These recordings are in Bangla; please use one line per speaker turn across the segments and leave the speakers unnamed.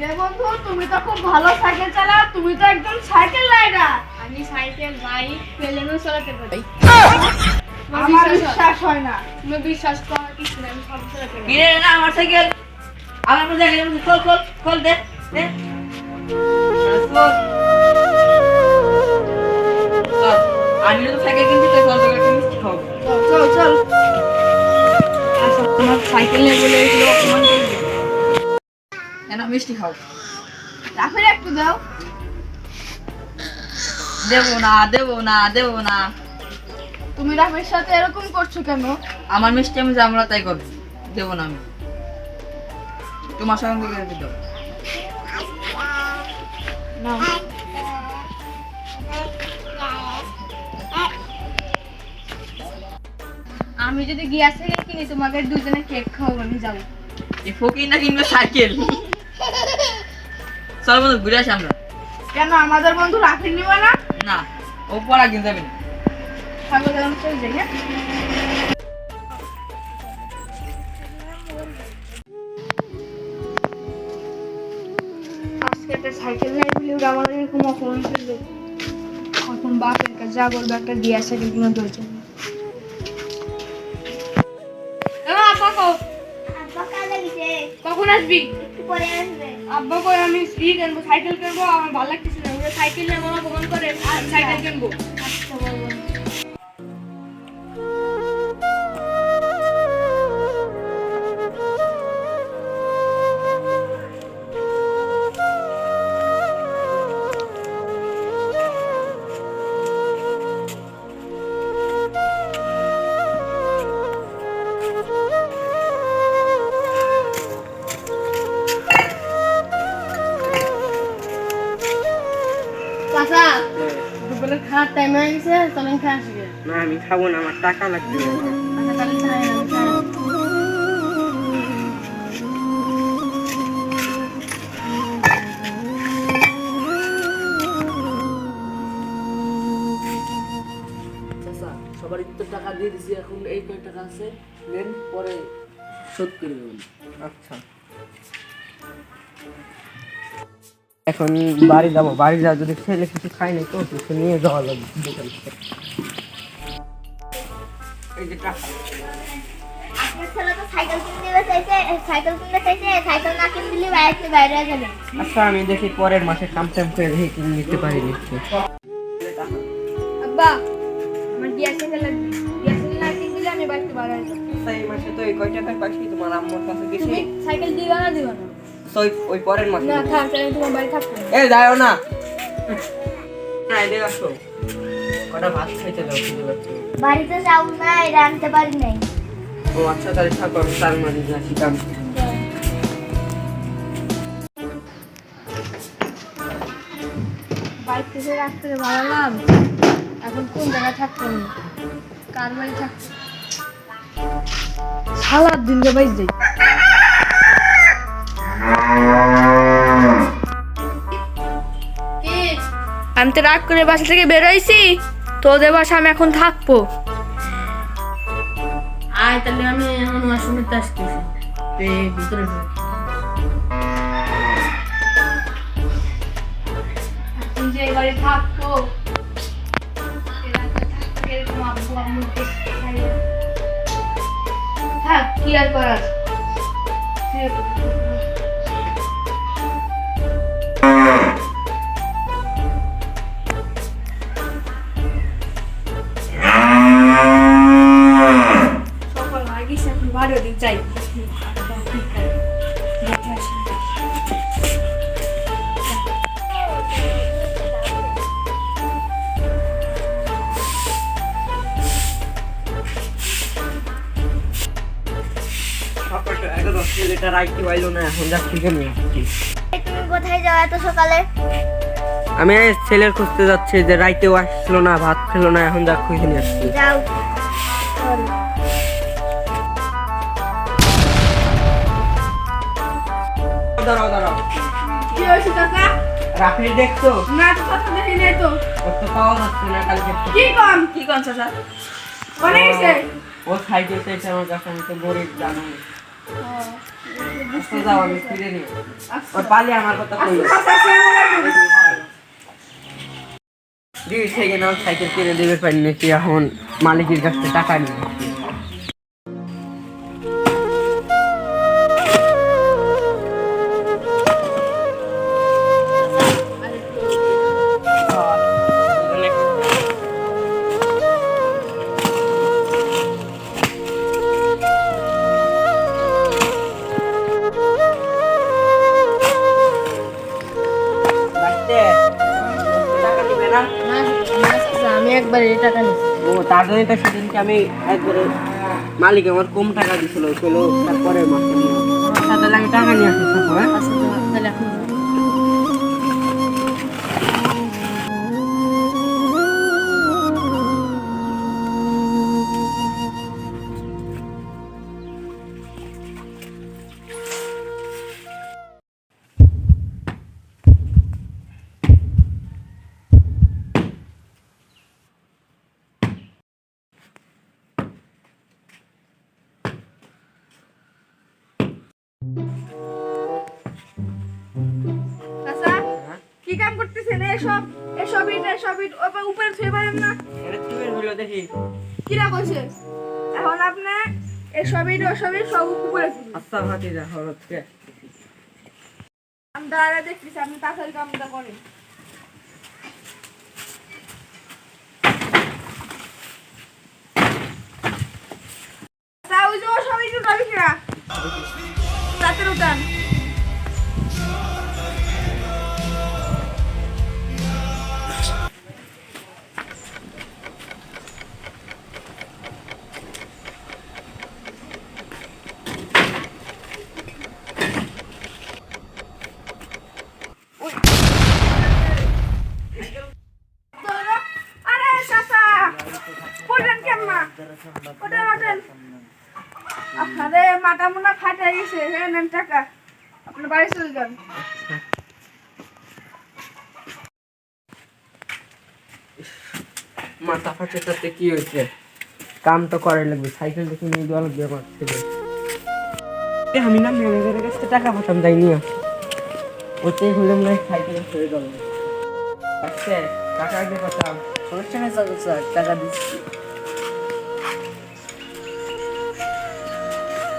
কিরে বন্ধু তুমি তো খুব ভালো সাইকেল চালাও তুমি তো একদম সাইকেল রাইডার।
আমি সাইকেল বাইক প্লেনও চালাতে পারি।
আমার বিশ্বাস হয় না।
তুমি বিশ্বাস করো কিছু না আমি সব চালাতে পারি।
কিরে না আমার সাইকেল। আমার মধ্যে খোল খোল খোল দে দে। আমি তো সাইকেল কিনছি তাই চল তোকে একটা মিষ্টি খাওয়াবো।
চল চল।
আচ্ছা, তোমার সাইকেল নিয়ে বলে এগুলো অপমান। কেন মিষ্টি খাও।
রাফির একটু দাও।
দেবো না দেবো না দেবো না।
তুমি রাফির সাথে এরকম করছ কেন?
আমার মিষ্টি আমি আমরা তাই করব দেবো না আমি। তোমার সঙ্গে রেখে দাও
আমি যদি গিয়ার সাইকেল কিনি, তোমাকে দুজনে কেক খাওয়াবো, আমি যাব।
ফকির না কিনবে সাইকেল? চল বন্ধু ঘুরে আসি আমরা।
কেন? আমাদের বন্ধু রাফির নিবে না?
না ও পড়া কিনতে যাবে না।
থাকো আমি চলে যাই হ্যাঁ? আজকে একটা সাইকেল নাই বলে ওরা আমাদের এরকম অপমান এখন বাপের কাছে যা বলবে একটা গিয়ার সাইকেল কিনে ধরছে
কখন আসবি?
একটু পরে আসবে।
আব্বা কই আমি ই কিনবো, সাইকেল কিনবো, আমার ভালো লাগতেছে না। সাইকেল নিয়ে আমার ভ্রমণ করে, আর সাইকেল কিনবো।
আচ্ছা
খাওয়ার টাইম হয়ে গেছে চলেন খাই আসি
না আমি খাব না আমার টাকা লাগবে।
আচ্ছা
সবারই তো টাকা দিয়ে দিছি এখন এই কয় টাকা আছে? নেন পরে শোধ করে দেবেন। আচ্ছা। এখন বাড়ি যাব বাড়ি যা যদি ছেলে কিছু খাই নাই তো কিছু নিয়ে যাওয়া লাগবে দোকান থেকে।
যাবে।
আচ্ছা আমি দেখি পরের মাসে কাম টাম করে দেখি কিনে নিতে পারি
আব্বা আমার লাগবে। দিলে আমি বাড়িতে হয়ে
আচ্ছা, এই মাসে তো এই কয় টাকার পাইছি তোমার আম্মুর কাছে গেছি।
সাইকেল দিবা না দিবা না?
ওই- ওই পরের মাসে
না থাক তাহলে তোমার বাড়ি থাকবে
এ যাও না। না এদিকে আসো। কটা ভাত খাইতে দাও পাচ্ছি
বাড়িতে যাও না এটা আনতে পারি নাই।
ও আচ্ছা তাহলে থাকো আমি তার যাচ্ছি কাম
বাইক থেকে রাখতে ভাড়ালাম এখন কোন জায়গায় থাকতে আমি? কার বাড়ি থাকতে সারা দিন রে বাইক যাই। আমি তো রাগ করে বাসা থেকে বেরোইছি তোদের বাসা আমি এখন থাকব। আয় তাহলে আমি এখন আমার আসতেছি ভিতরে যে এই থাকতো এরকম আব্বু আম্মু দেখতে খাইয়ে। থাক কি আর করার?
আসছি
এই তুমি কোথায় যাও এত সকালে?
আমি ছেলের খুঁজতে যাচ্ছি যে রাইতেও আসছিল না ভাত খেলো না এখন যাক খুঁজে নিয়ে আসছি।
যাও।
দাঁড়াও দাঁড়াও।
কি হয়েছে চাচা?
রাফি দেখছ?
না তো কথা দেখি নাই তো।
ওর তো পাওয়া যাচ্ছে না কালকে।
কি কম?
কি কোন চাচা
গেছে?
ও সাইকেল চাইছে আমার কাছে আমি তো গরিব জানো আচ্ছা, যাও আমি ফিরে নিই। ওর পালি আমার কথা কই থেকে নাও সাইকেল কিনে দেবে এখন মালিকের কাছ থেকে টাকা নিয়ে ও তার জন্যই তো সেদিনকে আমি একবারে মালিক আমার কম টাকা দিছিল চলো তারপরে মাসে নিয়ে। সাথে লাগে টাকা নিয়ে আসতে হ্যাঁ?
কাম করতেছেন এসব এসব ইট এসব ইট উপরে ছুঁয়ে পারেন না।
এটা বের হলো দেখি।
কিরা কইছে এখন আপনি এসব ইট ওসব ইট সব উপরে।
আচ্ছা ভাতি যা হচ্ছে
আমি দাঁড়া দেখতেছি আপনি তাড়াতাড়ি কামটা করেন ওঠেন ওঠেন। আরে মাথা মোনা ফাটা গেছে হ্যাঁ নেন টাকা। আপনার বাড়ি চলে যান।
মাথা ফাটে তাতে কি হয়েছে? কাম তো করে লাগবে, সাইকেল দেখে নিয়ে দেওয়া লাগবে আমার ছেলে। আমি না ম্যানেজারের কাছে টাকা পাঠাম যাইনি ওতেই হলে মনে হয় সাইকেলে ছেড়ে দেবো আচ্ছা টাকা আগে পাঠাম সমস্যা নেই স্যার, টাকা দিচ্ছি।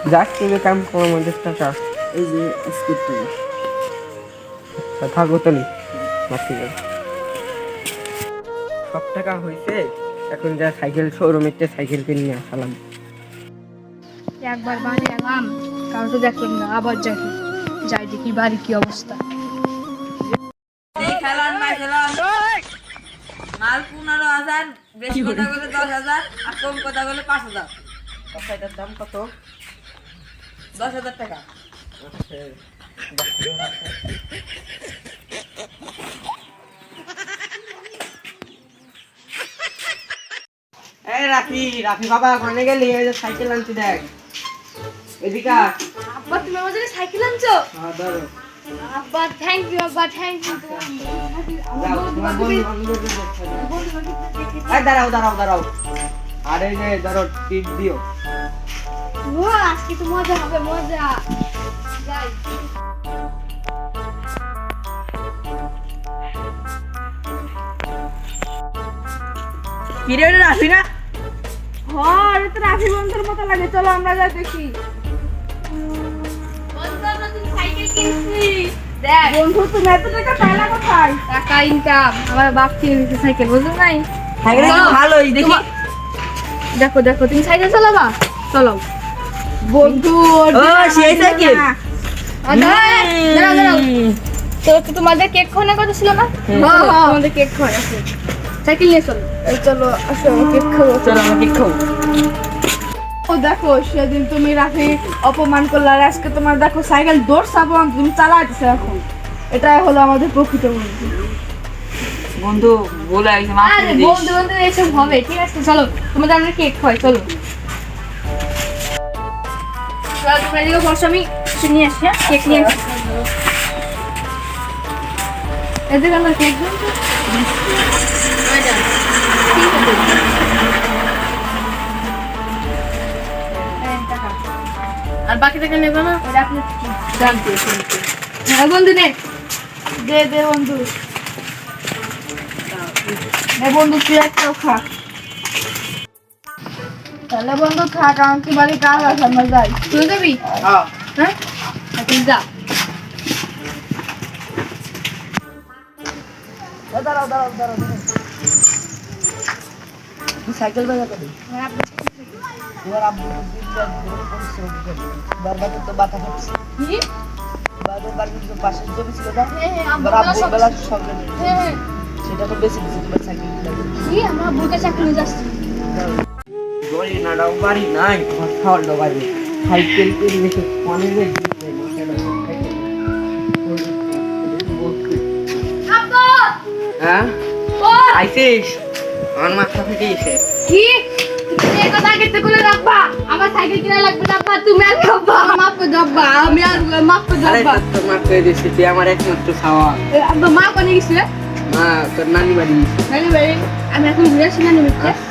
যাক তুমি কাম করো আমাদের টাকা। এই যে স্কিপ তুমি আচ্ছা থাকো তাহলে আছে সব টাকা হয়েছে এখন যা সাইকেল শোরুমের সাইকেল কিনে নিয়ে আসালাম।
একবার বাড়ি এলাম কারও তো দেখলাম না আবার যাই যাই দেখি বাড়ি কি অবস্থা।
মাল পনেরো হাজার বেশি কথা বলে দশ হাজার আর কম কথা বলে পাঁচ হাজার।
দাম কত?
দশ হাজার টাকা।
এই রাফি রাফি বাবা ওখানে গেলি এই যে সাইকেল আনছি দেখ। এদিকে।
আব্বা তুমি আমার জন্য সাইকেল আনছো?
হ্যাঁ, ধরো।
আব্বা থ্যাংক ইউ আব্বা থ্যাংক ইউ
দাঁড়াও দাঁড়াও দাঁড়াও। আর এই যে ধরো টিপ দিও।
আজকে তো মজা হবে মজা। যাই।
কিরে ওটা রাখবি না?
হ্যাঁ তো রাফি বন্ধুর মতো লাগে চলো আমরা যাই দেখি। বন্ধু তুমি এত টাকা পাইলা কোথায়?
টাকা ইনকাম আমার বাপ কিনে দিতে সাইকেল বুঝলো নাই?
ভালোই দেখি।
দেখো দেখো তুমি সাইকেল চালাবা? চলো।
বন্ধু
ও, সেই
আমার
সাইকেল?
না।
আর দাঁড়াও, দাঁড়াও, দাঁড়াও। তো তো তোমাদের কেক খাওয়ানোর কথা ছিল না। তোমাদের কেক খাওয়াই সাইকেল নিয়ে চলো।
চলো আসো কেক খাব।
চলো আমরা ঠিক খাব।
ও দেখো সেদিন তুমি রাফি অপমান করলে আর আজকে তোমার দেখো সাইকেল দৌড় সাবন তুমি চালাইতেছো এখন। এটাই হলো আমাদের প্রকৃত বন্ধু।
বন্ধু বলে একদম
বন্ধু বন্ধু এসব হবে। ঠিক আছে চলো তোমাদের আমরা কেক চলো চলো। তোমরা এদিকে বসো আমি কিছু নিয়ে হ্যাঁ? কেক নিয়ে এদিকে আমরা কেক।
আর বাকি টাকা নেবে না?
এটা আপনি
জানতে
হ্যাঁ বন্ধু নে। দে দে বন্ধু। বন্ধু তুই একটাও খা। তাহলে বন্ধু খা কারণ কি বাড়ি কাজ আছে? আমরা যাই। তুই যাবি
হ্যাঁ।
হ্যাঁ? আর তুই যা।
দাঁড়াও দাঁড়াও দাঁড়াও সাইকেল
হ্যাঁ, আপনি-
তোমার আব্বু বারবার তো বাতা খাচ্ছে
কি?
বারবার বাড়ির যে পাশের জমি ছিল না?
হ্যাঁ হ্যাঁ আমরা
আব্বু বেলা সঙ্গে সেটা তো বেশি বেশি তোমার সাইকেল
কি? আমরা চাকরি যাচ্ছি।
গড়ি নাড়াও বাড়ি নাই। তোমার খাওয়ার বাড়ি। সাইকেল করে রেখে অনেকে হ্যাঁ আইসিস? আমার মাথা ফেটে গেছে
কি? এই কথা আগে থেকে রাখবা? আমার সাইকেল কিনা লাগবে তুমি আর খাবা। মাফ করে দাও আব্বা। আমি আর মাফ করে দাও
আরে
আব্বা
তোর মা কয়ে তুই আমার একমাত্র খাওয়া।
মা কোনে
মা তোর নানি বাড়ি
নানি আমি এখন ঘুরে আসি নানি বাড়িতে।